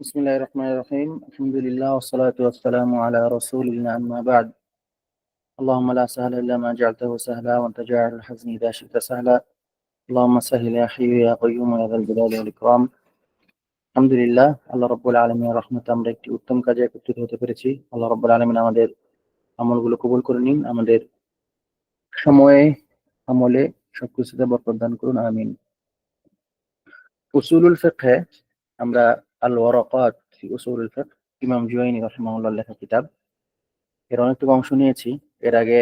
بسم الله الرحمن الرحيم الحمد لله والصلاة والسلام على رسول الله أما بعد اللهم لا سهل إلا ما جعلته سهلا وأنت جاعل الحزن إذا شئت سهلا اللهم سهل يا حي يا قيوم يا ذا الجلال والإكرام আলহামদুলিল্লাহ আল্লাহ রব্বুল আলমীর রহমতে আমরা একটি উত্তম কাজে একত্রিত হতে পেরেছি আল্লাহ রব্বুল আলমিন আমাদের আমলগুলো কবুল করে নিন আমাদের সময়ে আমলে সবকিছুতে বরকত দান করুন আমিন উসুলুল ফিকহে আমরা আল ওয়ারাকাত ফি উসুলুল ফিকহ ইমাম জুয়াইনি রাহিমাহুল্লাহ লেখা কিতাব। এর অনেকটুকু অংশ নিয়েছি। এর আগে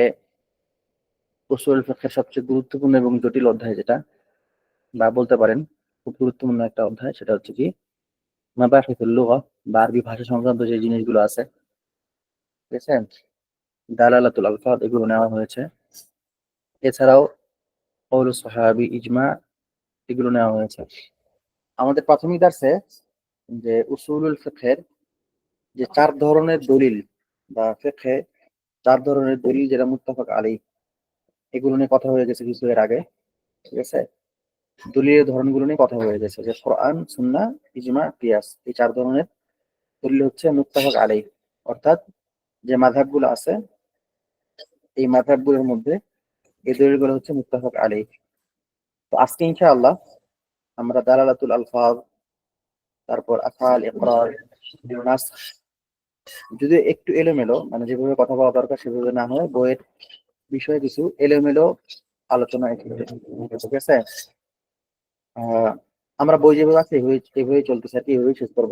উসুল ফিকহের সবচেয়ে গুরুত্বপূর্ণ এবং জটিল অধ্যায় যেটা, বা বলতে পারেন খুব গুরুত্বপূর্ণ একটা অধ্যায়, সেটা হচ্ছে কি মাবাহিতুল লুগা, বা আরবি ভাষা সংক্রান্ত যে জিনিসগুলো আছে। ঠিক আছে? দালালাতুল আলফাজ, এগুলো নেওয়া হয়েছে। এছাড়াও কৌল সাহাবি ইজমা, এগুলো নেওয়া হয়েছে। আমাদের প্রাথমিক দার্সে যে উসুলুল ফিকহের যে চার ধরনের দলিল বা ফিকহে, চার ধরনের দলিল যেটা মুত্তাফাক আলী এগুলো নিয়ে কথা হয়ে গেছে কিছু এর আগে, ঠিক আছে? দলিলের ধরনগুলো নিয়ে কথা হয়ে গেছে, যে কোরআন সুন্না ইজমা, কিয়াস, এই চার ধরনের দলিল হচ্ছে মুত্তাফাক আলী অর্থাৎ যে মাধাবগুলো আছে, এই মাধাবগুলোর মধ্যে এই দলিলগুলো হচ্ছে মুত্তাফাক আলী তো আজকে ইনশাআল্লাহ আমরা দালালাতুল আলফাজ তারপর আফাল, ইকরার, নাস। যদি একটু এলোমেলো মানে যেভাবে কথা বলা দরকার সেভাবে না হয়, বইয়ের বিষয়ে কিছু এলোমেলো আলোচনা ঠিক আছে? আমরা বই যেভাবে আছে এভাবেই চলতেছে আর এভাবেই শেষ করব।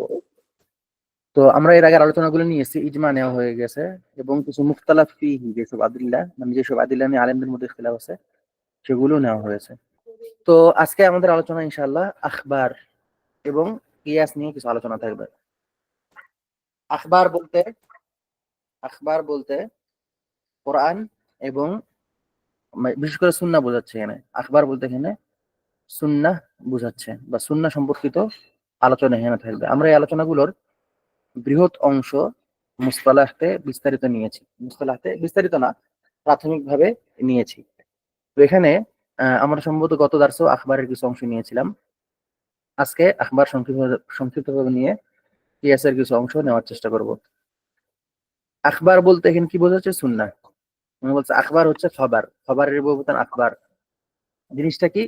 তো আমরা এর আগে আলোচনাগুলো নিয়েছি ইজমা নেওয়া হয়ে গেছে এবং কিছু মুখতালাফ ফিহি, যেসব আদিল্লা মানে যেসব আদিল্লা নিয়ে আলেমদের মধ্যে খেলা আছে, সেগুলো নেওয়া হয়েছে। তো আজকে আমাদের আলোচনা ইনশাল্লাহ আখবার এবং কিয়াস নিয়ে কিছু আলোচনা থাকবে। আখবার বলতে আখবার বলতে কোরআন এবং বিশেষ করে সুন্না বোঝাচ্ছে এখানে। আখবার বলতে এখানে সুন্না বোঝাচ্ছে বা সুন্না সম্পর্কিত আলোচনা এখানে থাকবে। আমরা এই আলোচনাগুলোর বৃহৎ অংশ মুস্তালাহতে বিস্তারিত নিয়েছি। মুস্তালাহতে বিস্তারিত না, প্রাথমিকভাবে নিয়েছি। তো এখানে আমরা সম্ভবত গত দার্সেও আখবারের কিছু অংশ নিয়েছিলাম। আজকে আখবার সংক্ষিপ্ত, সংক্ষিপ্তভাবে নিয়ে কিয়াসের কিছু অংশ নেওয়ার চেষ্টা করব। আখবার বলতে এখানে কি বোঝাচ্ছে? সুন্না। উনি বলছে, আখবার হচ্ছে খবর। খবরের বহুবতান আখবার। জিনিসটা কি?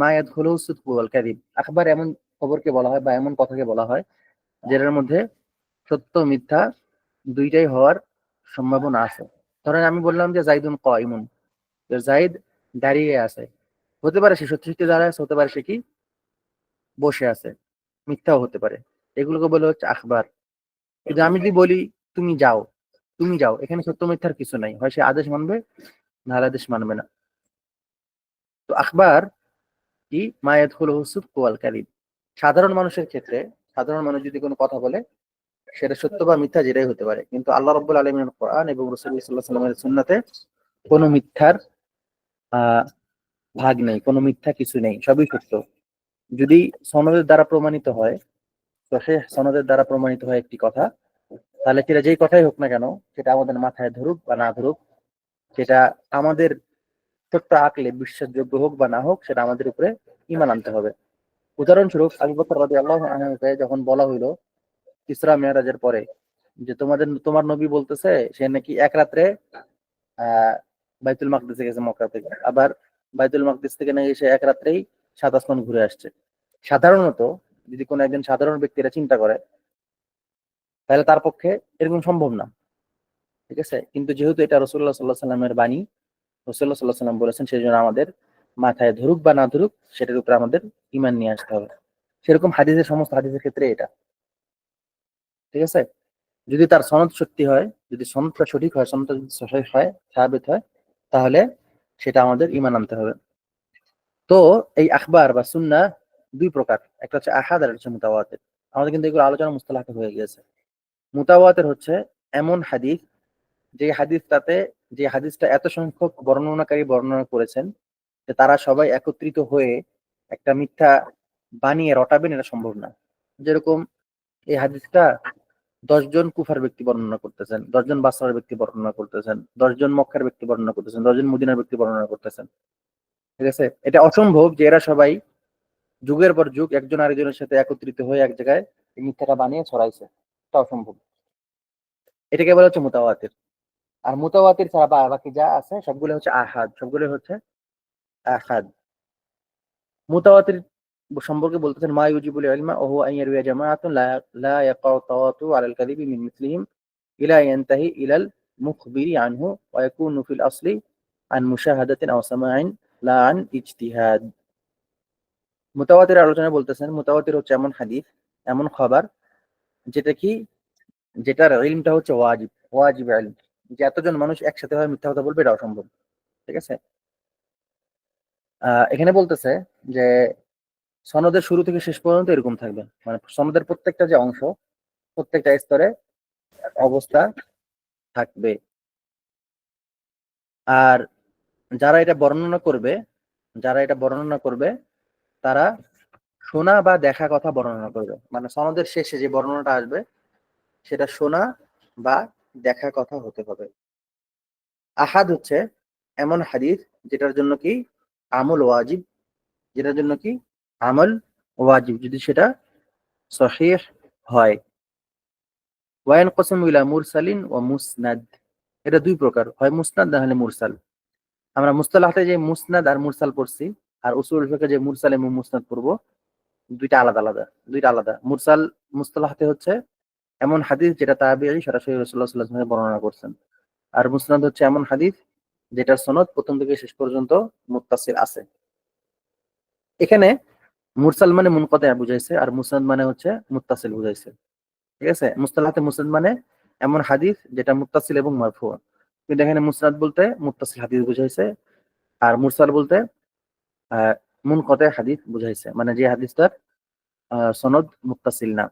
মায়াত হলো সুৎপুয়াল কাদিব। আখবার এমন খবরকে বলা হয় বা এমন কথাকে বলা হয় যেটার মধ্যে সত্য মিথ্যা দুইটাই হওয়ার সম্ভাবনা আছে। ধরেন আমি বললাম যে জাইদুন কয়মুন জাইদ দাঁড়িয়ে আছে। হতে পারে সে সত্যি সত্যি দাঁড়ায় হতে পারে সে কি? বসে আছে। মিথ্যাও হতে পারে। এগুলোকে বলে হচ্ছে আখবার। কিন্তু আমি যদি বলি, তুমি যাও তুমি যাও। এখানে সত্য মিথ্যার কিছু নাই। হয় সে আদেশ মানবে না আদেশ মানবে না। তো আখবার কি? মায়াত হলো হুসুফ কোয়াল কারিব সাধারণ মানুষের ক্ষেত্রে, সাধারণ মানুষ যদি কোনো কথা বলে, সেটা সত্য বা মিথ্যা যেটাই হতে পারে। কিন্তু আল্লাহ রব্বুল আলমিনের কোরআন এবং রসুল্লাহ সাল্লাহ সাল্লামের সুন্নাতে কোনো মিথ্যার, আহ, ভাগ নেই, কোনো মিথ্যা কিছু নেই, সবই সত্য। যদি সনদের দ্বারা প্রমাণিত হয় তো সে সনদের দ্বারা প্রমাণিত হয় একটি কথা, তাহলে সেটা যেই কথাই হোক না কেন, সেটা আমাদের মাথায় ধরুক বা না ধরুক, সেটা আমাদের ছোট্ট আঁকলে বিশ্বাসযোগ্য হোক বা না হোক, সেটা আমাদের উপরে ইমান আনতে হবে। উদাহরণস্বরূপ আবু বকর রাদিয়াল্লাহু আনহুকে যখন বলা হইল ইসরা মেরাজের পরে যে তোমাদের, তোমার নবী বলতেছে সে নাকি এক রাত্রে, আহ, বাইতুল মাকদিসে গেছে মক্কা থেকে, আবার বাইতুল মাকদিস থেকে নাকি সে এক রাত্রেই সাত আসমান ঘুরে আসছে। সাধারণত যদি কোনো একজন সাধারণ ব্যক্তিরা চিন্তা করে, তাহলে তার পক্ষে এরকম সম্ভব না। ঠিক আছে? কিন্তু যেহেতু এটা রসুল্লাহ সাল্লাহ সাল্লামের বাণী রসুল্লাহ সাল্লাহ সাল্লাম বলেছেন সেই জন্য আমাদের মাথায় ধরুক বা না ধরুক, সেটার উপরে আমাদের ইমান নিয়ে আসতে হবে। সেরকম হাদিসের, সমস্ত হাদিসের ক্ষেত্রে এটা। ঠিক আছে? যদি তার সনদ সত্যি হয়, যদি সনদটা সঠিক হয়, সনদটা যদি হয় সাহাবিত হয়, তাহলে সেটা আমাদের ইমান আনতে হবে। তো এই আখবার বা সুন্না দুই প্রকার। একটা হচ্ছে আহাদ আর হচ্ছে মুতাওয়াতের। আমাদের কিন্তু এগুলো আলোচনা মুস্তালাকে হয়ে গিয়েছে। মুতাওয়াতের হচ্ছে এমন হাদিস, যে হাদিসটাতে, যে হাদিসটা এত সংখ্যক বর্ণনাকারী বর্ণনা করেছেন, যে তারা সবাই একত্রিত হয়ে একটা মিথ্যা বানিয়ে রটাবেন এটা সম্ভব না। যেরকম এই হাদিসটা দশজন কুফার ব্যক্তি বর্ণনা করতেছেন, দশজন বাসরার ব্যক্তি বর্ণনা করতেছেন, দশজন মক্কার ব্যক্তি বর্ণনা করতেছেন, দশজন মদিনার ব্যক্তি বর্ণনা করতেছেন। ঠিক আছে? এটা অসম্ভব যে এরা সবাই যুগের পর যুগ একজন আরেকজনের সাথে একত্রিত হয়ে এক জায়গায় মিথ্যাটা বানিয়ে ছড়াইছে। এটা অসম্ভব। এটাকে বলা হচ্ছে মুতাওয়াতির। আর মুতাওয়াতির ছাড়া বা বাকি যা আছে সবগুলো হচ্ছে আহাদ। সবগুলো হচ্ছে আহাদ। মুতাওয়াতির সম্পর্কে বলতেছেন, মা ইউজিবুল ইলমা হুয়া আন ইয়ারবিয়া জামাআতুন লা লা ইয়াকাউ তাওয়াতু আলাল কাযিবি মিন মিসলিহিম ইলা ইয়ানতাহি ইলাল মুখবিরি আনহু ওয়া ইয়াকুনু ফিল আসলি আন মুশাহাদাতিন আও সামাইন লা আন ইজতিহাদ। মুতাওয়াতির আলোচনা বলতেছেন, মুতাওয়াতির হচ্ছে এমন হাদিস, এমন খবর, যেটা কি, যেটার ইলমটা হচ্ছে ওয়াজিব ওয়াজিব ইলম, যে এতজন মানুষ একসাথে হয় মিথ্যা কথা বলবে এটা অসম্ভব ঠিক আছে? এখানে বলতেছে যে সনদের শুরু থেকে শেষ পর্যন্ত এরকম থাকবে মানে সনদের প্রত্যেকটা যে অংশ, প্রত্যেকটা স্তরে অবস্থা থাকবে। আর যারা এটা বর্ণনা করবে, যারা এটা বর্ণনা করবে, তারা শোনা বা দেখা কথা বর্ণনা করবে। মানে সনদের শেষে যে বর্ণনাটা আসবে, সেটা শোনা বা দেখা কথা হতে হবে। আহাদ হচ্ছে এমন হাদিস যেটার জন্য কি আমল ওয়াজিব, যেটার জন্য কি আমল ওয়াজিব, যদি সেটা সহিহ হয়। ওয়াইন কসম ইলা মুরসালিন ও মুসনাদ। এটা দুই প্রকার। হয় মুসনাদ না হলে মুরসাল। আমরা মুস্তালাহতে যে মুসনাদ আর মুরসাল পড়ছি, আর উসুল ফিকে যে মুরসাল এবং মুসনাদ পড়ব, দুইটা আলাদা আলাদা, দুইটা আলাদা। মুরসাল মুস্তালাহতে হচ্ছে এমন হাদিস যেটা তাবিঈ সরাসরি আলাইহি ওয়াসাল্লাম বর্ণনা করছেন। আর মুসনাদ হচ্ছে এমন হাদিস যেটার সনদ প্রথম থেকে শেষ পর্যন্ত মুত্তাসিল আছে। এখানে মুরসাল মানে মুনকতা বুঝাইছে, আর মুসনাদ মানে হচ্ছে মুত্তাসিল বুঝাইছে। ঠিক আছে? মুস্তালাহাতে মুসনাদ মানে এমন হাদিস যেটা মুত্তাসিল এবং মারফু এখানে মুসনাদ বলতে মুত্তাসিল হাদিস বুঝাইছে আর মুরসাল বলতে আহ মুনকতা হাদিস বুঝাইছে। মানে যে হাদিসটার সনদ মুত্তাসিল না।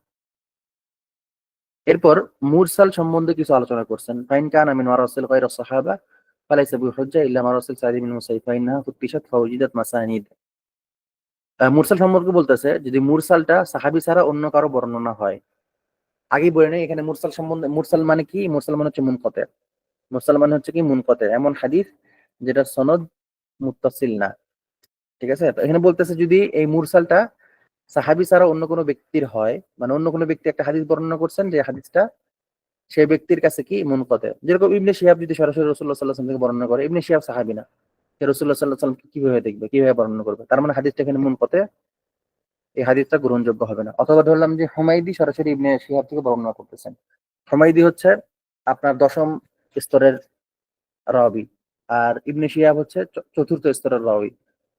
এরপর মুরসাল সম্বন্ধে কিছু আলোচনা করছেন। ফাইন কান আমিন ওয়ারাসিল গায়রা সাহাবা, ফালাইসা বিহুজ্জা ইল্লা মারাসিল সাঈদ বিন মুসাইব ফাইনহা ফুতিশাত ফাউজিদাত মাসানিদ। মুরসাল সম্পর্কে বলতেছে, যদি মুরসালটা সাহাবী ছাড়া অন্য কারও বর্ণনা হয়। আগে বলে নেই, এখানে মুরসাল সম্বন্ধে, মুরসাল মানে কি? মুরসাল মানে হচ্ছে মুনকতে। মুরসাল মানে হচ্ছে কি মুনকতে এমন হাদিস যেটা সনদ মুত্তাসিল না। ঠিক আছে? এখানে বলতেছে যদি এই মুরসালটা সাহাবী ছাড়া অন্য কোনো ব্যক্তির হয় মানে অন্য কোনো ব্যক্তি একটা হাদিস বর্ণনা করছেন যে হাদিসটা সেই ব্যক্তির কাছে কি মুনকতে যেরকম ইবনে শিহাব যদি সরাসরি রসুল্লাহ সাল্লাহ থেকে বর্ণনা করে, ইবনে শিহাব সাহাবী না। সে রসুল্লাহ সাল্লাহ সাল্লাম কীভাবে দেখবে, কীভাবে বর্ণনা করবে? তার মানে হাদিসটা এখানে মুনকতে এই হাদিসটা গ্রহণযোগ্য হবে না। অথবা ধরলাম যে হুমাইদি সরাসরি ইবনে শিহাব থেকে বর্ণনা করতেছেন। হুমাইদি হচ্ছে আপনার দশম স্তরের রাবি আর ইবনে শিহাব হচ্ছে চতুর্থ স্তরের রাবি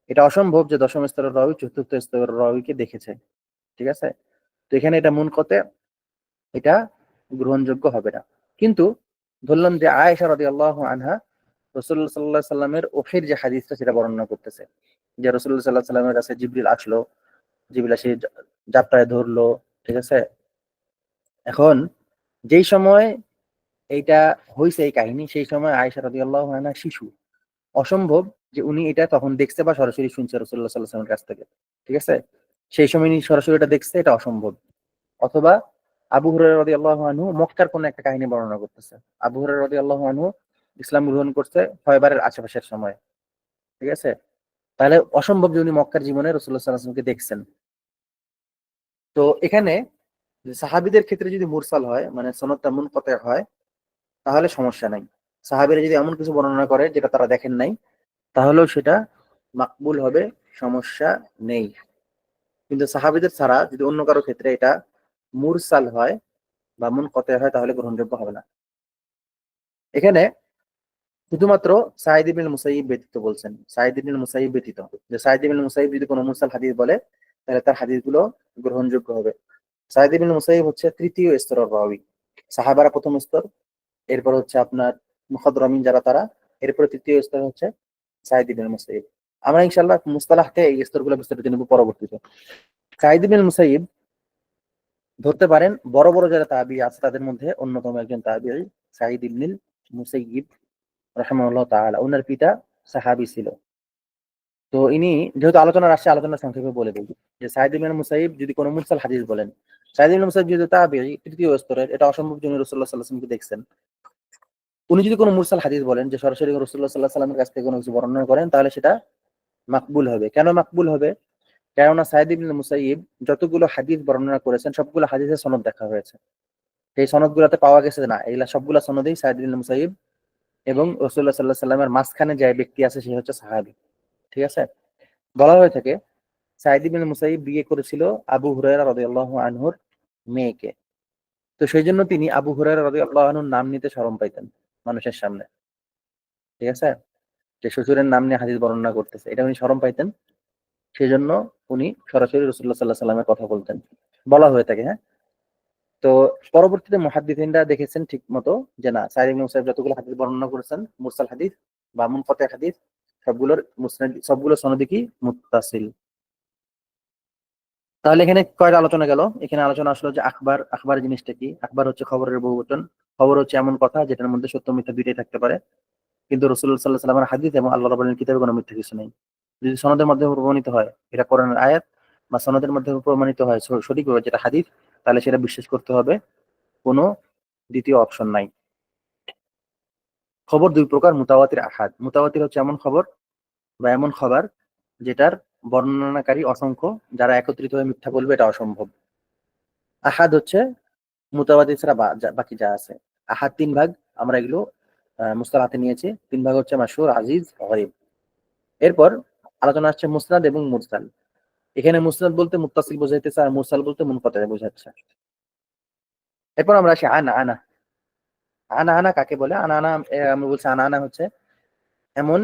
এটা অসম্ভব যে দশম স্তরের রাবি চতুর্থ স্তরের রাবিকে দেখেছে। ঠিক আছে? তো এখানে এটা মন কতে এটা গ্রহণযোগ্য হবে না। কিন্তু ধরলাম যে আয়েশা আল্লাহ আনহা রসুল্লাহ সাল্লাহ সাল্লামের ওফের যে হাদিসটা সেটা বর্ণনা করতেছে। যে রসুল্লাহ সাল্লাহ সাল্লামের কাছে জিবরিল আসলো, জিবরিল যা- যাত্রায় ধরলো, ঠিক আছে? এখন যেই সময় এইটা হয়েছে এই কাহিনী সেই সময় আয়েশা রাদিয়াল্লাহু আনহা শিশু। অসম্ভব যে উনি এটা তখন দেখছে বা সরাসরি শুনছে রসুল্লাহ সাল্লাহ সাল্লামের কাছ থেকে, ঠিক আছে? সেই সময় উনি সরাসরি এটা দেখছে, এটা অসম্ভব। অথবা আবু হুরায়রা রাদিয়াল্লাহু আনহু মক্কার কোন একটা কাহিনী বর্ণনা করতেছে। আবু হুরায়রা রাদিয়াল্লাহু আনহু ইসলাম গ্রহণ করছে ছয়বারের আশেপাশের সময়, ঠিক আছে? তাহলে অসম্ভব যে উনি মক্কার জীবনে রসুল্লাহ সাল্লাহ সাল্লামকে দেখছেন। তো এখানে সাহাবিদের ক্ষেত্রে যদি মুরসাল হয় মানে সনদটা মুনকতে হয় তাহলে সমস্যা নাই। সাহাবিরা যদি এমন কিছু বর্ণনা করে যেটা তারা দেখেন নাই, তাহলেও সেটা মাকবুল হবে, সমস্যা নেই। কিন্তু সাহাবিদের ছাড়া যদি অন্য কারও ক্ষেত্রে এটা মুরসাল হয় বা মুনকতে হয়, তাহলে গ্রহণযোগ্য হবে না। এখানে শুধুমাত্র সাইদ মুসাইব ব্যতীত বলছেন। সাইদ মুসাইব ব্যতীত। যে সাইদ মুসাইব যদি কোনো মুরসাল হাদিস বলে, তাহলে তার হাদিসগুলো গ্রহণযোগ্য হবে। সাইদ মুসাইব হচ্ছে তৃতীয় স্তরের রাবি সাহাবারা প্রথম স্তর এরপর হচ্ছে আপনার মুখাদ্রমিন যারা তারা, এরপরে তৃতীয় স্তর হচ্ছে সাইদ মুসাইব আমরা ইনশাআল্লাহ মুস্তালাহতে এই স্তরগুলো বিস্তারিত নেব পরবর্তীতে। সাইদ মুসাইব ধরতে পারেন, বড় বড় যারা তাবি আছে তাদের মধ্যে অন্যতম একজন তাবি সাইদ ইবনুল মুসাইব রহমাল্লাহ তাআলা। ওনার পিতা সাহাবী ছিল। তো ইনি যেহেতু আলোচনার আসছে আলোচনা সংক্ষেপে বলে দিই যে সাইদ ইবনুল মুসাইব যদি কোনো মুরসাল হাদিস বলেন সাইদ ইবনুল মুসাইব যদি তাবি তৃতীয় স্তরের, এটা অসম্ভব সাল্লাল্লাহু আলাইহি ওয়াসাল্লামকে দেখছেন। উনি যদি কোনো মুরসাল হাদিস বলেন যে সরাসরি রসুল্লাহ সাল্লাহ সাল্লামের কাছ থেকে কোনো কিছু বর্ণনা করেন, তাহলে সেটা মাকবুল হবে। কেন মাকবুল হবে? কেননা সাইদ ইবনে মুসাইব যতগুলো হাদিস বর্ণনা করেছেন, সবগুলো হাদিসের সনদ দেখা হয়েছে। সেই সনদগুলোতে পাওয়া গেছে না, এগুলা সবগুলো সনদেই সাইদ ইবনে মুসাইব এবং রসুল্লাহ সাল্লাহ সাল্লামের মাঝখানে যে ব্যক্তি আছে, সে হচ্ছে সাহাবি। ঠিক আছে? বলা হয়ে থাকে সাইদ ইবনে মুসাইব বিয়ে করেছিল আবু হুরায়রা রাদিয়াল্লাহু আনহুর মেয়েকে। তো সেই জন্য তিনি আবু হুরায়রা রাদিয়াল্লাহু আনহুর নাম নিতে শরম পাইতেন। মানুষের সামনে। ঠিক আছে? যে শ্বশুরের নাম নিয়ে হাদিস বর্ণনা করতেছে, এটা উনি শরম পাইতেন। সেই জন্য উনি সরাসরি রসুল্লাহ সাল্লাহ সাল্লামের কথা বলতেন। বলা হয়ে থাকে হ্যাঁ? তো পরবর্তীতে মুহাদ্দিসিনরা দেখেছেন ঠিক মতো যে না, সাইদ ইবনে মুসাইব যতগুলো হাদিস বর্ণনা করেছেন, মুরসাল হাদিস বা মুনকাতি হাদিস, সবগুলোর সবগুলো সনদি কি তাহলে এখানে কয়টা আলোচনা গেল? এখানে আলোচনা আসলো যে আখবার আখবার জিনিসটা কি? আখবার হচ্ছে খবরের বহুবচন। খবর হচ্ছে এমন কথা যেটার মধ্যে সত্য মিথ্যা দুইটাই থাকতে পারে। কিন্তু রসুল্লাহ সাল্লাহ সাল্লামের হাদিস এবং আল্লাহ রাবুলের কিতাবে কোনো মিথ্যা কিছু নেই। যদি সনদের মাধ্যমে প্রমাণিত হয়, এটা কোরআনের আয়াত বা সনদের মাধ্যমে প্রমাণিত হয় সঠিকভাবে যেটা হাদিস, তাহলে সেটা বিশ্বাস করতে হবে, কোনো দ্বিতীয় অপশন নাই। খবর দুই প্রকার, মুতাওয়াতির আহাদ। মুতাওয়াতির হচ্ছে এমন খবর বা এমন খবর যেটার বর্ণনাকারী অসংখ্য যারা একত্রিত হয়ে মিথ্যা বলবে, এটা অসম্ভব। আহাদ হচ্ছে মুতাওয়াতি ছাড়া বাকি যা আছে। আহাদ তিন ভাগ, আমরা এগুলো মুস্তালাতে নিয়েছি। তিন ভাগ হচ্ছে মাসুর আজিজ, গরিব। এরপর আলোচনা আসছে মুসনাদ এবং মুরসাল। এখানে মুসনাদ বলতে মুত্তাসিল বোঝাইতেছে আর মুরসাল বলতে মুনকতা বোঝাচ্ছে। এরপর আমরা আসি আনা আনা। আনা আনা কাকে বলে? আনা আনা আমরা বলছি আনা আনা হচ্ছে এমন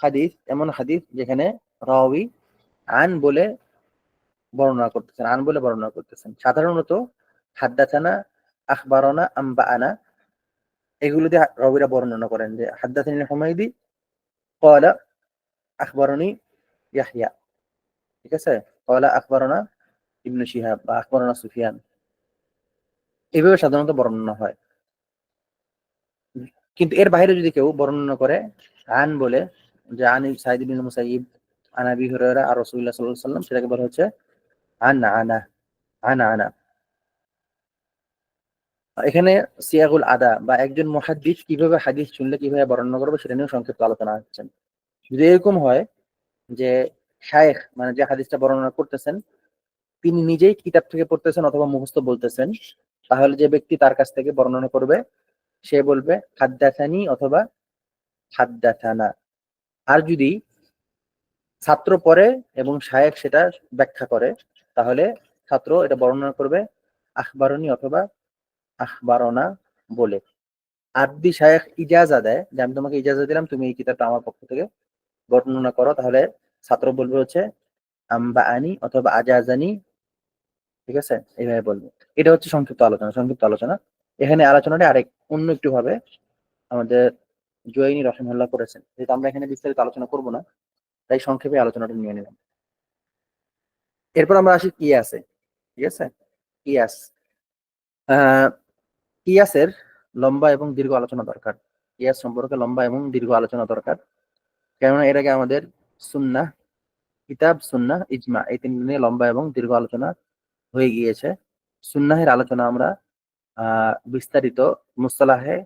হাদিস এমন হাদিস যেখানে রাওয়ি আন বলে বর্ণনা করতেছেন, আন বলে বর্ণনা করতেছেন। সাধারণত হাদ্দাথানা আখবারনা আম্বা আনা এগুলো দিয়ে রাবিরা বর্ণনা করেন যে হাদ্দাথানি হুমাইদি কলা আখবরনি ইয়াহইয়া। ঠিক আছে? কলা আখবরনা ইবনু শিহাব বা আখবরনা সুফিয়ান। এইভাবে সাধারণত বর্ণনা হয়। কিন্তু এর বাইরে যদি কেউ বর্ণনা করে, আন বলে, যে আন সাইদ বিন মুসাইব আন আবি হুরায়রা আর রাসূলুল্লাহ সাল্লাল্লাহু আলাইহি ওয়াসাল্লাম, সেটাকে বলা হচ্ছে আন, আনা আনা আনা। এখানে সিয়াগুল আদা বা একজন মুহাদ্দিস কীভাবে হাদিস শুনলে কীভাবে বর্ণনা করবে সেটা নিয়েও সংক্ষিপ্ত আলোচনা হচ্ছেন যদি এরকম হয় যে শায়েখ মানে যে হাদিসটা বর্ণনা করতেছেন, তিনি নিজেই কিতাব থেকে পড়তেছেন অথবা মুখস্থ বলতেছেন, তাহলে যে ব্যক্তি তার কাছ থেকে বর্ণনা করবে, সে বলবে হাদ্দাথানি অথবা হাদ্দাথানা আর যদি ছাত্র পড়ে এবং শায়েখ সেটা ব্যাখ্যা করে, তাহলে ছাত্র এটা বর্ণনা করবে আখবারনি অথবা আখবারনা বলে। আরবি শায়েখ ইজাজা দেয়, যে আমি তোমাকে ইজাজা দিলাম, তুমি এই কিতাবটা আমার পক্ষ থেকে বর্ণনা করো। তাহলে ছাত্র বলবে হচ্ছে আম্বা আনি অথবা আজাজানি, ঠিক আছে? এইভাবে বলবে। এটা হচ্ছে সংক্ষিপ্ত আলোচনা সংক্ষিপ্ত আলোচনা। এখানে আলোচনাটা আরেক অন্য একটু ভাবে আমাদের জয়নী রহমাল্লাহ করেছেন যেহেতু আমরা এখানে বিস্তারিত আলোচনা করব না তাই সংক্ষেপে আলোচনাটা নিয়ে নিলাম। এরপর আমরা আসি কিয়াসে ঠিক আছে? কিয়াস। কিয়াসের লম্বা এবং দীর্ঘ আলোচনা দরকার। কিয়াস সম্পর্কে লম্বা এবং দীর্ঘ আলোচনা দরকার। কেননা এর আগে আমাদের সুন্না কিতাব সুন্না ইজমা এই তিন নিয়ে লম্বা এবং দীর্ঘ আলোচনা হয়ে গিয়েছে। সুন্নাহের আলোচনা আমরা বিস্তারিত মুস্তালাহে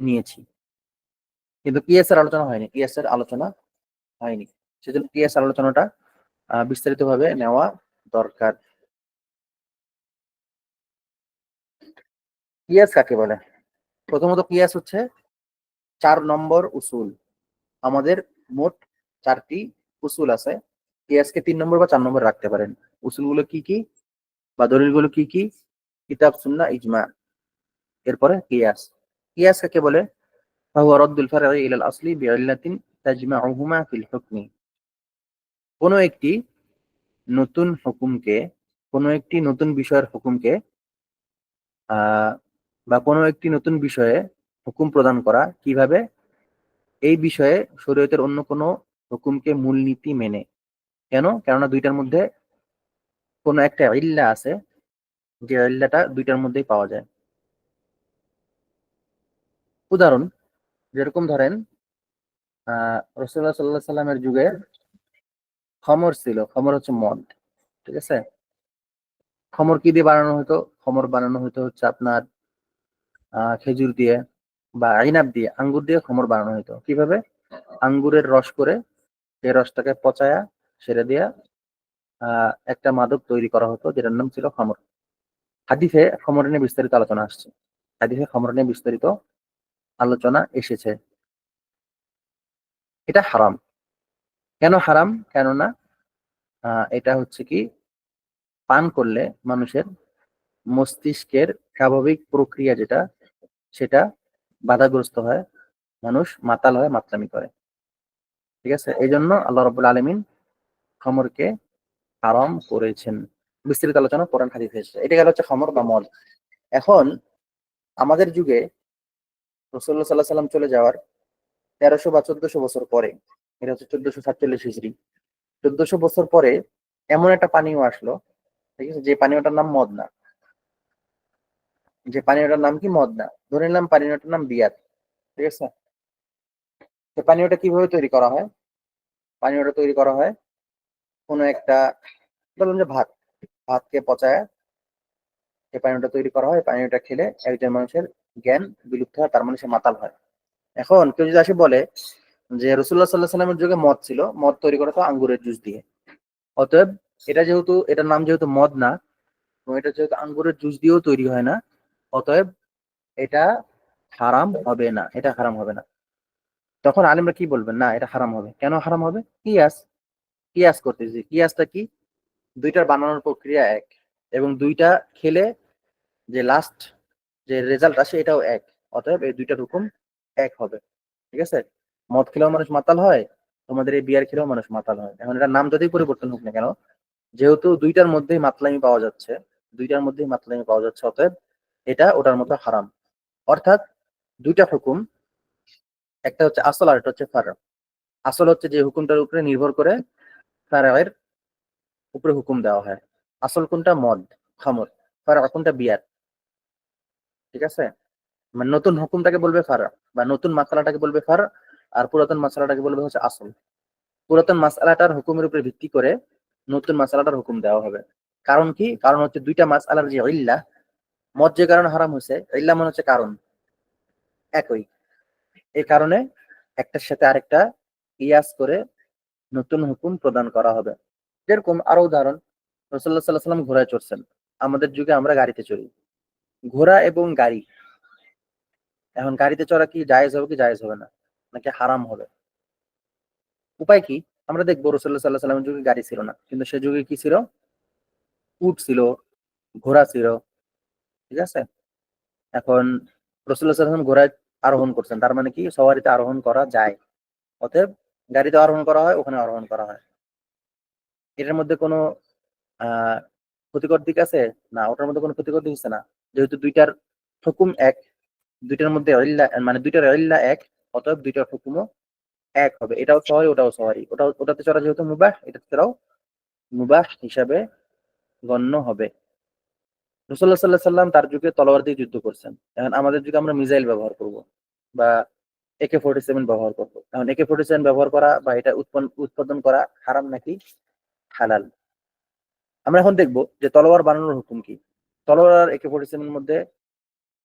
নিয়েছি। কিন্তু কিয়াসের আলোচনা হয়নি। কিয়াসের আলোচনা হয়নি। সেজন্য টিএস আলোচনাটা বিস্তারিতভাবে নেওয়া দরকার। কিয়াস কাকে বলে? প্রথমত কিয়াস হচ্ছে চার নম্বর উসুল। আমাদের মোট চারটি উসুল আছে। কিয়াসকে তিন নম্বর বা চার নম্বর রাখতে পারেন। উসুলগুলো কি কি? বা দলিলগুলো কি কি? কিতাব সুন্না ইজমা। এরপরে কিয়াস কিয়াস কাকে বলে? ফাহুয়া রদ্দুল ফারঈ আসলি বিআল্লাতিন তাজমাউহুমা ফিল হুকমি। কোনো একটি নতুন হুকুমকে, কোনো একটি নতুন বিষয়ের হুকুমকে বা কোনো একটি নতুন বিষয়ে হুকুম প্রদান করা কীভাবে? এই বিষয়ে শরীয়তের অন্য কোনো হুকুমকে মূলনীতি মেনে। কেন? কেননা দুইটার মধ্যে কোনো একটা ইল্লা আছে, যে ইল্লাটা দুইটার মধ্যেই পাওয়া যায়। উদাহরণ, যেরকম ধরেন রসুল্লাহ সাল্লাহ সাল্লামের যুগে খমর ছিল। খমর হচ্ছে মদ, ঠিক আছে? খমর কি দিয়ে বানানো হতো? খমর বানানো হতো হচ্ছে আপনার খেজুর দিয়ে বা আইনাব দিয়ে, আঙ্গুর দিয়ে খমর বানানো হতো। কীভাবে? আঙ্গুরের রস করে সেই রসটাকে পচায়া, সেরে দিয়া একটা মাদক তৈরি করা হতো, যেটার নাম ছিল খমর। হাদিফে খমর নিয়ে বিস্তারিত আলোচনা আসছে। হাদিফে খমর নিয়ে বিস্তারিত আলোচনা এসেছে। এটা হারাম। কেন হারাম? কেননা এটা হচ্ছে কি, পান করলে মানুষের মস্তিষ্কের স্বাভাবিক প্রক্রিয়া যেটা, সেটা বাধাগ্রস্ত হয়, মানুষ মাতাল হয় মাতলামি করে। ঠিক আছে? এই জন্য আল্লাহ রবুল আলমিন খমরকে হারাম করেছেন। বিস্তারিত আলোচনা কোরআন হাদিস হয়েছে এটা গেল হচ্ছে খমর বা মদ এখন, আমাদের যুগে রসুল্লাহ সাল্লাহ সাল্লাম চলে যাওয়ার তেরোশো বা চোদ্দশো বছর পরে, এটা হচ্ছে চোদ্দশো সাতচল্লিশ হিজড়ি। চোদ্দশো বছর পরে এমন একটা পানীয় আসলো, ঠিক আছে? যে পানীয়টার নাম মদনা। যে পানীয়টার নাম কি? মদনা। ধরে নিলাম পানীয়টার নাম বিয়ার, ঠিক আছে? তো পানীয়টা কীভাবে তৈরি করা হয়? পানীয়টা তৈরি করা হয় কোনো একটা, ধরুন যে ভাত, ভাতকে পচায় যে পানীয়টা তৈরি করা হয়। পানীয়টা খেলে একজন মানুষের জ্ঞান বিলুপ্ত হয়, তার মানে সে মাতাল হয়। এখন কেউ যদি আসে বলে যে রসুল্লাহ সাল্লাহ সাল্লামের যুগে মদ ছিল, মদ তৈরি করা তো আঙ্গুরের জুস দিয়ে। অতএব এটা যেহেতু, এটার নাম যেহেতু মদ না, এবং এটা যেহেতু আঙ্গুরের জুস দিয়েও তৈরি হয় না, অতএব এটা হারাম হবে না, এটা হারাম হবে না। তখন আলিমরা কি বলবেন? না, এটা হারাম হবে। কেন হারাম হবে? কিয়াস কিয়াস করতেছি। কিয়াসটা কি? দুইটার বানানোর প্রক্রিয়া এক, এবং দুইটা খেলে যে লাস্ট যে রেজাল্ট আসে এটাও এক। অতএব এই দুইটার হুকুম এক হবে, ঠিক আছে? মদ খেলেও মানুষ মাতাল হয়, তোমাদের এই বিয়ার খেলেও মানুষ মাতাল হয়। এখন এটার নাম যদি পরিবর্তন হোক না কেন, যেহেতু দুইটার মধ্যেই মাতলামি পাওয়া যাচ্ছে, দুইটার মধ্যেই মাতলামি পাওয়া যাচ্ছে, অতএব এটা ওটার মতো হারাম। অর্থাৎ দুইটা হুকুম, একটা হচ্ছে আসল আর একটা হচ্ছে ফার আসল হচ্ছে যে হুকুমটার উপরে নির্ভর করে ফারায়ের উপরে হুকুম দেওয়া হয়। আসল কোনটা মদ, খামর ফারা কোনটা বিয়ার ঠিক আছে? মানে নতুন হুকুমটাকে বলবে ফারা, বা নতুন মাসালাটাকে বলবে ফার, আর পুরাতন মাসালাটাকে বলবে হচ্ছে আসল। পুরাতন মাসালাটার হুকুমের উপরে ভিত্তি করে নতুন মাসালাটার হুকুম দেওয়া হবে। কারণ কি? কারণ হচ্ছে দুইটা মাস মাসালার যে ইল্লা, মদ যে কারণে হারাম হয়েছে, ইল্লা মনে হচ্ছে কারণ। একই। এই কারণে একটার সাথে আরেকটা ইয়াস করে নতুন হুকুম প্রদান করা হবে। যেরকম আরও উদাহরণ রসল্লা সাল্লাহ সাল্লাম ঘোড়ায় চড়ছেন। আমাদের যুগে আমরা গাড়িতে চড়ি। ঘোড়া এবং গাড়ি এখন গাড়িতে চড়া কি জায়েজ হবে কি জায়েজ হবে না? নাকি হারাম হবে? উপায় কি? আমরা দেখব রসল্লা সাল্লাহ সাল্লামের যুগে গাড়ি ছিল না। কিন্তু সে যুগে কি ছিল? উট ছিল, ঘোড়া ছিল, ঠিক আছে? এখন রসুল্লাহ সাল্লাম ঘোড়ায় আরোহণ করছেন। তার মানে কি? সওয়ারিতে আরোহণ করা যায়। অতএব গাড়িতে আরোহণ করা হয়, ওখানে আরোহণ করা হয়। এটার মধ্যে কোনো আহ ক্ষতিকর দিক আছে? না, ওটার মধ্যে কোনো ক্ষতিকর দিক আছে না। যেহেতু দুইটার হুকুম এক দুইটার মধ্যে মানে দুইটার অইল্লা এক, অতএব দুইটার হুকুমও এক হবে। এটাও সওয়ারি ওটাও সওয়ারি ওটা ওটাতে চড়া যেহেতু মুবাহ, এটাতে চড়াও মুবাহ হিসাবে গণ্য হবে। রসুল্লাহ সাল্লাহ সাল্লাম তার যুগে তলোয়ার দিয়ে যুদ্ধ করছেন। এখন আমাদের যুগে আমরা মিসাইল ব্যবহার করব বা একে ফোর্টি সেভেন ব্যবহার করব। এখন একে ফোর্টি সেভেন ব্যবহার করা বা এটা উৎপন্ন, উৎপাদন করা হারাম নাকি হালাল? আমরা এখন দেখব যে তলোয়ার বানানোর হুকুম কি। তলোয়ার আর একে ফোর্টি সেভেন মধ্যে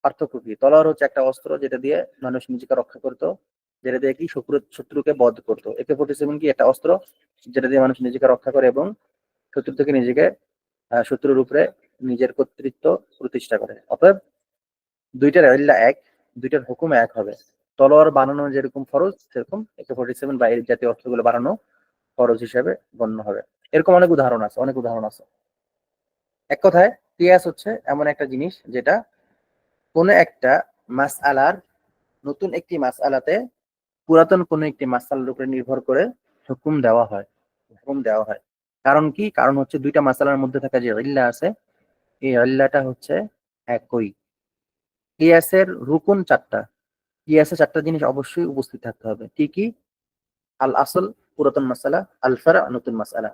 পার্থক্য কি? তলোয়ার হচ্ছে একটা অস্ত্র যেটা দিয়ে মানুষ নিজেকে রক্ষা করতো, যেটা দিয়ে কি শত্রু, শত্রুকে বধ করতো। একে ফোর্টি সেভেন কি? একটা অস্ত্র যেটা দিয়ে মানুষ নিজেকে রক্ষা করে এবং শত্রু থেকে নিজেকে শত্রুর উপরে নিজের কর্তৃত্ব প্রতিষ্ঠা করে। অতএব দুইটার ইল্লা এক, দুইটার হুকুম এক হবে। তলোয়ার বানানো যেরকম ফরজ, সেরকম একে ফোর্টি সেভেন বা এই জাতীয় অস্ত্রগুলো বানানো ফরজ হিসেবে গণ্য হবে। এরকম অনেক উদাহরণ আছে, অনেক উদাহরণ আছে। এক কথায় কিয়াস হচ্ছে এমন একটা জিনিস যেটা কোনো একটা মাস আলার নতুন একটি মাস আলাতে পুরাতন কোনো একটি মাসালার উপরে নির্ভর করে হুকুম দেওয়া হয়, হুকুম দেওয়া হয়। কারণ কি? কারণ হচ্ছে দুইটা মাসালার মধ্যে থাকা যে ইল্লা আছে, এই ইল্লাটা হচ্ছে একই। কিয়াসের রুকুন চারটা। কিয়াসে চারটা জিনিস অবশ্যই উপস্থিত থাকতে হবে। কি কি? আল আসল পুরাতন মাসালা আল ফারা নতুন মাসালা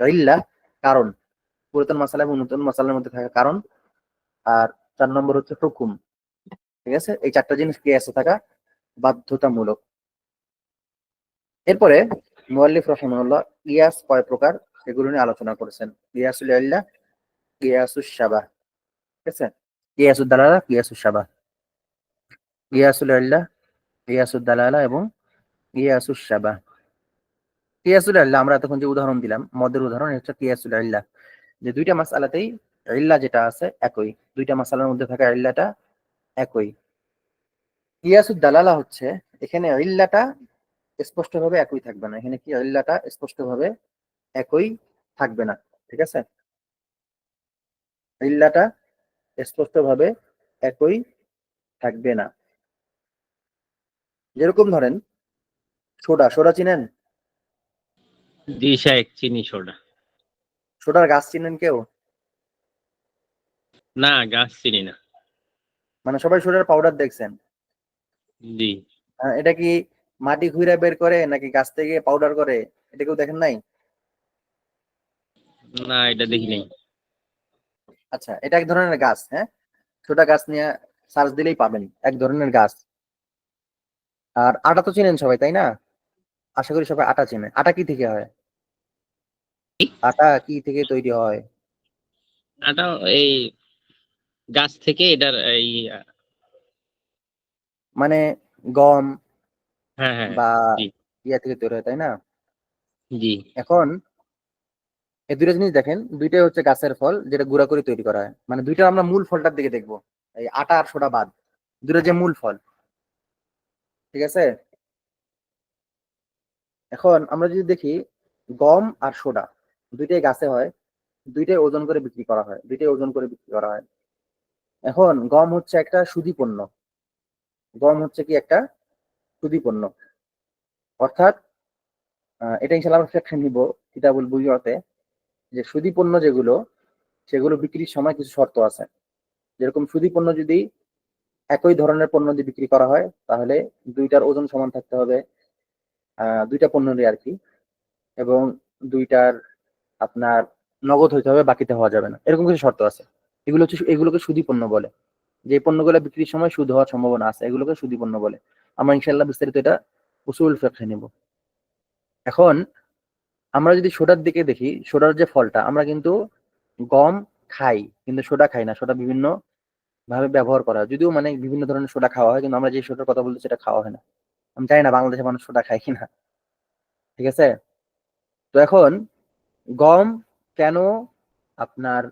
ইল্লা কারণ। পুরাতন মাসালা এবং নতুন মাসালার মধ্যে থাকা কারণ। আর চার নম্বর হচ্ছে হুকুম। ঠিক আছে? এই চারটা জিনিস কিয়াসে থাকা? বাধ্যতামূলক। এরপরে মুআল্লিফ রহিমাহুল্লাহ কিয়াস কয় প্রকার? সেগুলো নিয়ে আলোচনা করেছেন। কিয়াসুল ইল্লা কিয়াসুস শাবাহ ঠিক আছে? কিয়াসুদ দালালা, কিয়াসুস শাবাহ কিয়াসুল ইল্লা কিয়াসুদ দালালা এবং কিয়াসুস শাবাহ কিয়াসুল আল্লাহ আমরা তখন যে উদাহরণ দিলাম, মদের উদাহরণ হচ্ছে কিয়াসুল আল্লাহ যে দুইটা মাসালাতেই ইল্লা যেটা আছে একই। দুইটা মাসালার মধ্যে থাকা ইল্লাটা একই। কিয়াসুদ দালালা হচ্ছে এখানে ইল্লাটা স্পষ্টভাবে একই থাকবে না। এখানে কি ইল্লাটা স্পষ্টভাবে একই থাকবে না ঠিক আছে? ইল্লাটা স্পষ্টভাবে একই থাকবে না। যেরকম ধরেন সোডা সোডা চিনেন? জি শায়েক চিনি সোডা। সোডার গাছ চিনেন কেউ? না গাছ চিনি না। মানে সবাই সোডার পাউডার দেখছেন? জি। এটা কি মাটি খুঁড়ে বের করে নাকি গাছ থেকে পাউডার করে? এটা কেউ দেখেন নাই? না এটা দেখি নাই। আচ্ছা এটা এক ধরনের গাছ হ্যাঁ? সোডা গাছ নিয়ে সার্চ দিলেই পাবেন এক ধরনের গাছ। আর আটা তো চেনেন সবাই তাই না? আশা করি সবাই আটা চেনে। আটা কি থেকে হয়? আটা কি থেকে তৈরি হয়? আটা এই গাছ থেকে এটার এই মানে গম হ্যাঁ হ্যাঁ বা ইয়া থেকে তৈরি হয় তাই না? জি। এখন এই দুইটা জিনিস দেখেন দুইটাই হচ্ছে গাছের ফল যেটা গুঁড়া করে তৈরি করা হয়। মানে দুইটা আমরা মূল ফলটার দিকে দেখব। এই আটা আর সোডা বাদ দুটো যে মূল ফল। ঠিক আছে? এখন আমরা যদি দেখি গম আর সোডা দুইটাই গাছে হয় দুইটাই ওজন করে বিক্রি করা হয় দুইটাই ওজন করে বিক্রি করা হয়। এখন গম হচ্ছে একটা সুদি পণ্য। গম হচ্ছে কি একটা সুদি পণ্য। অর্থাৎ এটা ইনশাল্লাহ আমরা সেকশন নিব কিতাবুল বুঝতে যে সুদি পণ্য যেগুলো, সেগুলো বিক্রির সময় কিছু শর্ত আছে। যেরকম সুদি পণ্য যদি একই ধরনের পণ্য দিয়ে বিক্রি করা হয়, তাহলে দুইটার ওজন সমান থাকতে হবে দুইটা পণ্যরই আর কি। এবং দুইটার আপনার নগদ হইতে হবে, বাকিতে হওয়া যাবে না। এরকম কিছু শর্ত আছে। এগুলো হচ্ছে এগুলোকে সুদি পণ্য বলে। যে পণ্যগুলো বিক্রির সময় সুদ হওয়ার সম্ভাবনা আছে, এগুলোকে সুদি পণ্য বলে। আমরা ইনশাল্লাহ বিস্তারিত এটা উসুল ফেকশে নিব। এখন আমরা যদি সোডার দিকে দেখি, সোডার যে ফলটা, আমরা কিন্তু গম খাই, কিন্তু সোডা খাই না। সোডা বিভিন্ন ভাবে ব্যবহার করা যদিও মানে বিভিন্ন ধরনের সোডা খাওয়া হয়, কিন্তু আমরা যে সোডার কথা বলছি সেটা খাওয়া হয় না। আমি জানি না বাংলাদেশে মানুষ সোডা খায় কিনা। ঠিক আছে? তো এখন গম কেন আপনার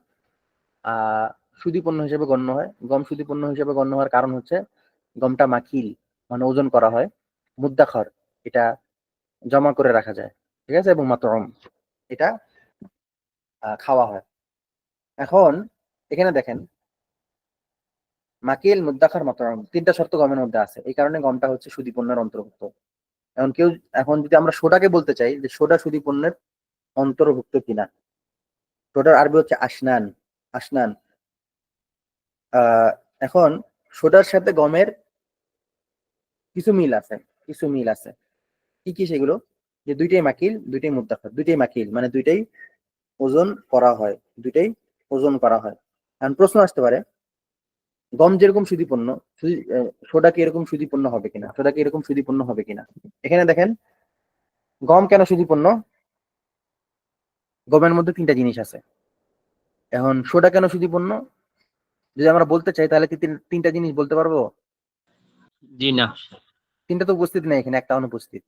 সুদিপণ্য হিসেবে গণ্য হয়। গম সুদিপণ্য হিসেবে গণ্য হওয়ার কারণ হচ্ছে গমটা মাখিল মানে ওজন করা হয় মুদ্রাখর এটা জমা করে রাখা যায়, ঠিক আছে? এবং মাতরম এটা খাওয়া হয়। এখন, এখানে দেখেন মাকিল মুদ্দাখার মাতরম তিনটা শর্ত গমের মধ্যে আছে। এই কারণে গমটা হচ্ছে সুদীপণ্যের অন্তর্ভুক্ত। এখন কেউ, এখন যদি আমরা সোডাকে বলতে চাই, যে সোডা সুদীপণ্যের অন্তর্ভুক্ত কিনা, সোডার আরবি হচ্ছে আসনান আসনান। এখন সোডার সাথে গমের কিছু মিল আছে কিছু মিল আছে। কি কি সেগুলো? যে দুইটাই মাকিল দুইটাই মুদ্দাখার দুইটাই মাকিল মানে দুইটাই ওজন করা হয় দুইটাই ওজন করা হয়। এখন প্রশ্ন আসতে পারে গম যেরকম সুদীপন্ন সুদি- আহ, সোডা কি এরকম সুদীপন্ন হবে কিনা সোডা কি এরকম সুদীপন্ন হবে কিনা? এখানে দেখেন গম কেন সুদীপন্ন গমের মধ্যে তিনটা জিনিস আছে। এখন শোটা কেন সুদীপন্ন যদি আমরা বলতে চাই তাহলে কি তিন- তিনটা জিনিস বলতে পারব? জি না। তিনটা তো উপস্থিত নেই এখানে একটা অনুপস্থিত।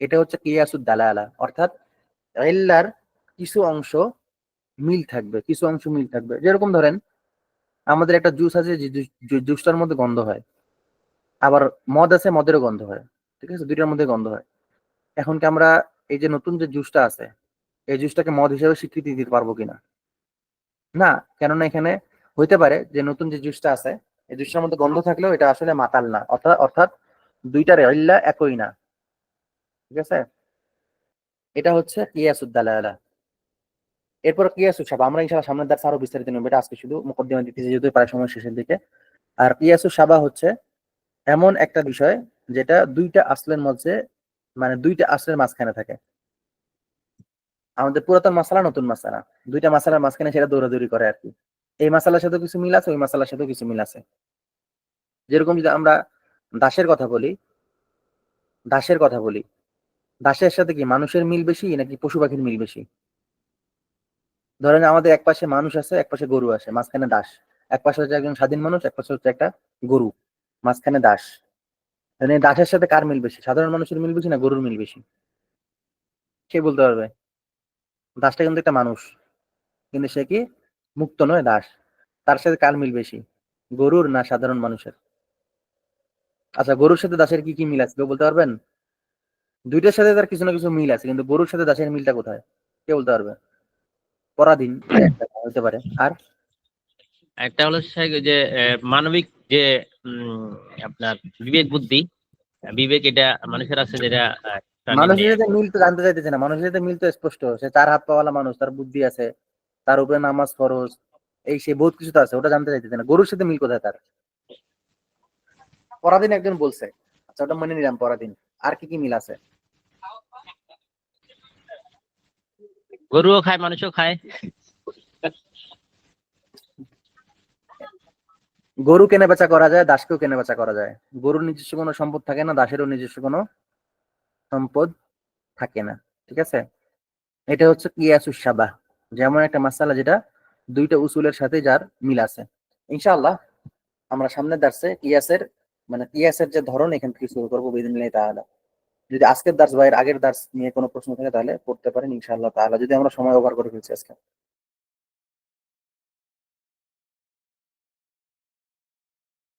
এটা হচ্ছে কিয়াসুদ দালালা। অর্থাৎ ইল্লার কিছু অংশ মিল থাকবে কিছু অংশ মিল থাকবে। যেরকম ধরেন আমাদের একটা জুস আছে যে জুসটার মধ্যে গন্ধ হয়। আবার মদ আছে মদেরও গন্ধ হয়। ঠিক আছে? দুইটার মধ্যে গন্ধ হয়। এখন কি আমরা এই যে নতুন যে জুসটা আছে এই জুসটাকে মদ হিসেবে স্বীকৃতি দিতে পারব কিনা? না, কেননা এখানে হইতে পারে যে নতুন যে জুসটা আছে, এই জুসটার মধ্যে গন্ধ থাকলেও এটা আসলে মাতাল না। অর্থাৎ অর্থাৎ দুইটার ইল্লা একই না। ঠিক আছে? এটা হচ্ছে কিয়াসুদ্দালালা। এরপর কিয়াসুদ সাবা আমরা ইনশাআল্লাহ সামনের দার্স আরও বিস্তারিত নেব। এটা আজকে শুধু মুকদ্দিমা দিতেছি যেহেতু প্রায় সময় শেষের দিকে। আর কিয়াসুদ সাবা হচ্ছে এমন একটা বিষয় যেটা দুইটা আসলের মধ্যে মানে দুইটা আসলের মাঝখানে থাকে। আমাদের পুরাতন মাসালা নতুন মাসালা দুইটা মাসালার মাঝখানে সেটা দৌড়াদৌড়ি করে আর কি। এই মাসালার সাথে কিছু মিল আছে, ওই মাসালার সাথে কিছু মিল আছে। যেরকম যদি আমরা দাসের কথা বলি, দাসের কথা বলি, দাসের সাথে কি মানুষের মিল বেশি নাকি পশু পাখির মিল বেশি? ধরেন আমাদের এক পাশে মানুষ আছে, এক পাশে গরু আছে, মাঝখানে দাস। এক পাশে হচ্ছে একজন স্বাধীন মানুষ, এক পাশে হচ্ছে একটা গরু, মাঝখানে দাস। তাহলে দাসের সাথে কার মিল বেশি? সাধারণ মানুষের মিল বেশি না গরুর মিল বেশি? কে বলতে পারবে? দাসটা কিন্তু একটা মানুষ। কিন্তু সে কি মুক্ত নয় দাস। তার সাথে কার মিল বেশি? গরুর না সাধারণ মানুষের? আচ্ছা গরুর সাথে দাসের কি কি মিল আছে? কেউ বলতে পারবেন? দুইটার সাথে তার কিছু না কিছু মিল আছে, কিন্তু গরুর সাথে দাসের মিলটা কোথায়? কে বলতে পারবে? পরাধীন হতে পারে। আর? একটা হলো যে মানবিক যে আপনার বিবেক বুদ্ধি, বিবেক এটা মানুষের আছে যেটা মানুষের সাথে মিল তো জানতে চাইতেছে না মানুষের সাথে মিল তো স্পষ্ট সে চার হাত পাওয়ালা মানুষ তার বুদ্ধি আছে তার উপরে নামাজ ফরজ এই সে বহুত কিছু তো আছে ওটা জানতে চাইতেছে না। গরুর সাথে মিল কোথায় তার? পরাধীন একজন বলছে আচ্ছা ওটা মেনে নিলাম পরাধীন আর কি কি মিল আছে? গরুও খায় মানুষও খায়। গরু কেনে বেচা করা যায় দাসকেও কেনে বেচা করা যায়। গরুর নিজস্ব কোনো সম্পদ থাকে না দাসেরও নিজস্ব কোনো সম্পদ থাকে না, ঠিক আছে? এটা হচ্ছে কিয়াসুস সাবাহ, যেমন একটা মাসালা যেটা দুইটা উসুলের সাথে যার মিল আছে। ইনশাআল্লাহ আমরা সামনের দার্সে কিয়াসের মানে কিয়াসের যে ধরন এখান থেকে শুরু করব বিদিনিল্লাহি তাআলা। যদি আজকের দার্স বা আগের দার্স নিয়ে কোনো প্রশ্ন থাকে তাহলে পড়তে পারেন, ইনশাআল্লাহ তাআলা। যদি আমরা সময় ওভার করে ফেলছি আজকে।